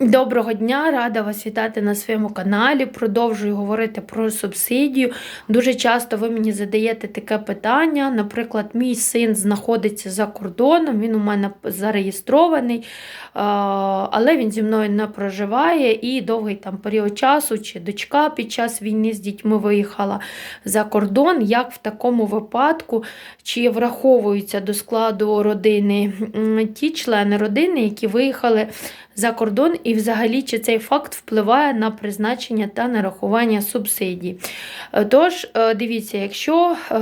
Доброго дня, рада вас вітати на своєму каналі. Продовжую говорити про субсидію. Дуже часто ви мені задаєте таке питання. Наприклад, мій син знаходиться за кордоном, він у мене зареєстрований, але він зі мною не проживає і довгий там період часу, чи дочка під час війни з дітьми виїхала за кордон. Як в такому випадку, чи враховуються до складу родини ті члени родини, які виїхали за кордон, і взагалі чи цей факт впливає на призначення та нарахування субсидій. Е, Тож, е, дивіться, якщо е,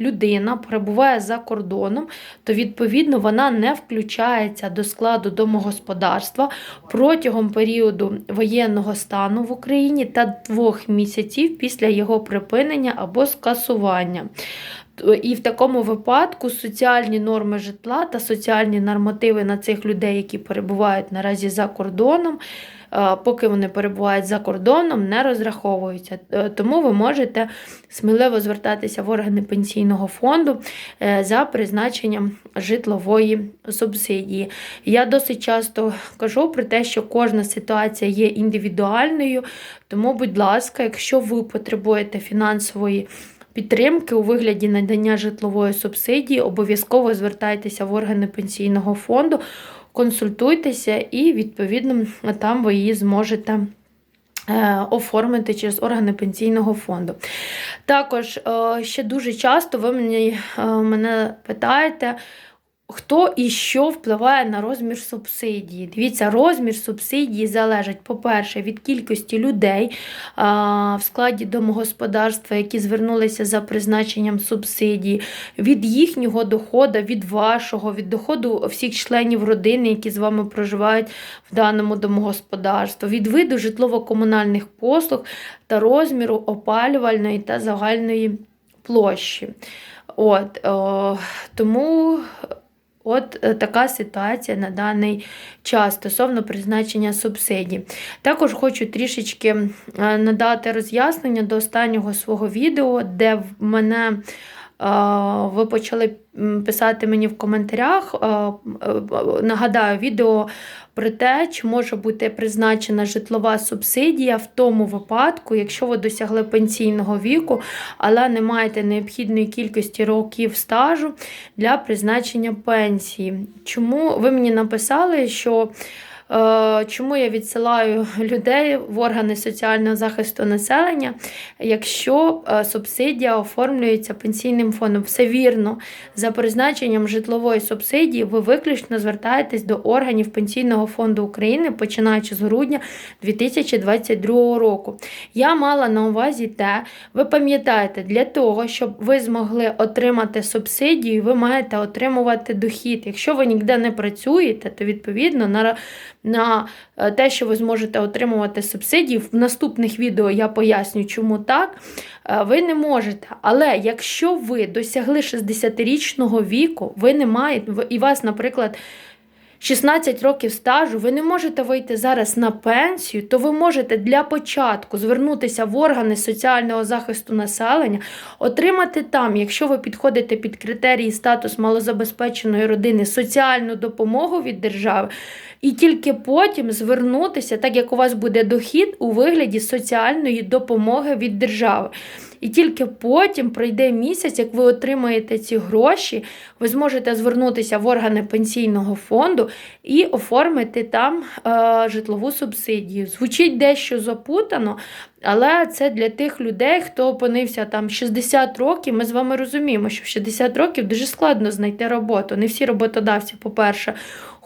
людина перебуває за кордоном, то відповідно вона не включається до складу домогосподарства протягом періоду воєнного стану в Україні та двох місяців після його припинення або скасування. І в такому випадку соціальні норми житла та соціальні нормативи на цих людей, які перебувають наразі за кордоном, е, поки вони перебувають за кордоном, не розраховуються. Е, Тому ви можете сміливо звертатися в органи пенсійного фонду е, за призначенням житлової субсидії. Я досить часто кажу про те, що кожна ситуація є індивідуальною, тому, будь ласка, якщо ви потребуєте фінансової підтримки у вигляді надання житлової субсидії, обов'язково звертайтеся в органи пенсійного фонду, консультуйтеся і, відповідно, там ви її зможете. е, Оформити через органи пенсійного фонду. Також е, ще дуже часто ви мені, е, мене питаєте, хто і що впливає на розмір субсидії. Дивіться, розмір субсидії залежить, по-перше, від кількості людей а, в складі домогосподарства, які звернулися за призначенням субсидії, від їхнього доходу, від вашого, від доходу всіх членів родини, які з вами проживають в даному домогосподарстві, від виду житлово-комунальних послуг та розміру опалювальної та загальної площі. От, о, тому От е, така ситуація на даний час стосовно призначення субсидій. Також хочу трішечки е, надати роз'яснення до останнього свого відео, де в мене. Ви почали писати мені в коментарях. е, Нагадаю, відео про те, чи може бути призначена житлова субсидія в тому випадку, якщо ви досягли пенсійного віку, але не маєте необхідної кількості років стажу для призначення пенсії. Чому ви мені написали, що чому я відсилаю людей в органи соціального захисту населення, якщо е, субсидія оформлюється пенсійним фондом? Все вірно, за призначенням житлової субсидії ви виключно звертаєтесь до органів Пенсійного фонду України, починаючи з грудня 2022 року. Я мала на увазі те, ви пам'ятаєте, для того, щоб ви змогли отримати субсидію, ви маєте отримувати дохід. Якщо ви ніде не працюєте, то відповідно на, на е, те, що ви зможете отримувати субсидії, в наступних відео я поясню, чому так. е, Ви не можете. Але якщо ви досягли 60-річного віку, ви не маєте, і вас, наприклад, 16 років стажу, ви не можете вийти зараз на пенсію, то ви можете для початку звернутися в органи соціального захисту населення, отримати там, якщо ви підходите під критерії статус малозабезпеченої родини, соціальну допомогу від держави, і тільки потім звернутися, так як у вас буде дохід у вигляді соціальної допомоги від держави. І тільки потім пройде місяць, як ви отримаєте ці гроші, ви зможете звернутися в органи пенсійного фонду і оформити там е, житлову субсидію. Звучить дещо запутано, але це для тих людей, хто опинився там 60 років. Ми з вами розуміємо, що в 60 років дуже складно знайти роботу. Не всі роботодавці, по-перше,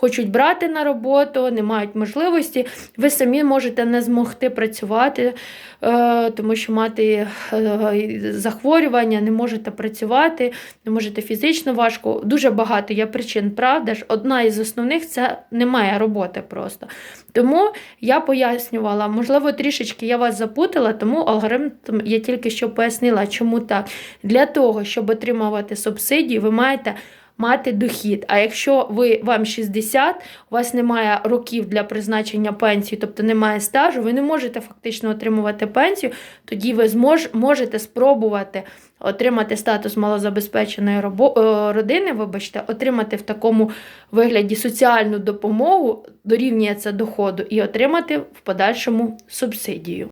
хочуть брати на роботу, не мають можливості. Ви самі можете не змогти працювати, е, тому що мати е, захворювання, не можете працювати, не можете фізично важко. Дуже багато є причин, правда ж. Одна із основних це немає роботи просто. Тому я пояснювала, можливо, трішечки я вас запутала, тому алгоритм я тільки що пояснила, чому так. Для того, щоб отримувати субсидію, ви маєте мати дохід. А якщо ви вам 60, у вас немає років для призначення пенсії, тобто немає стажу, ви не можете фактично отримувати пенсію, тоді ви змож, можете спробувати отримати статус малозабезпеченої робо, е, родини, вибачте, отримати в такому вигляді соціальну допомогу, дорівнює це доходу, і отримати в подальшому субсидію.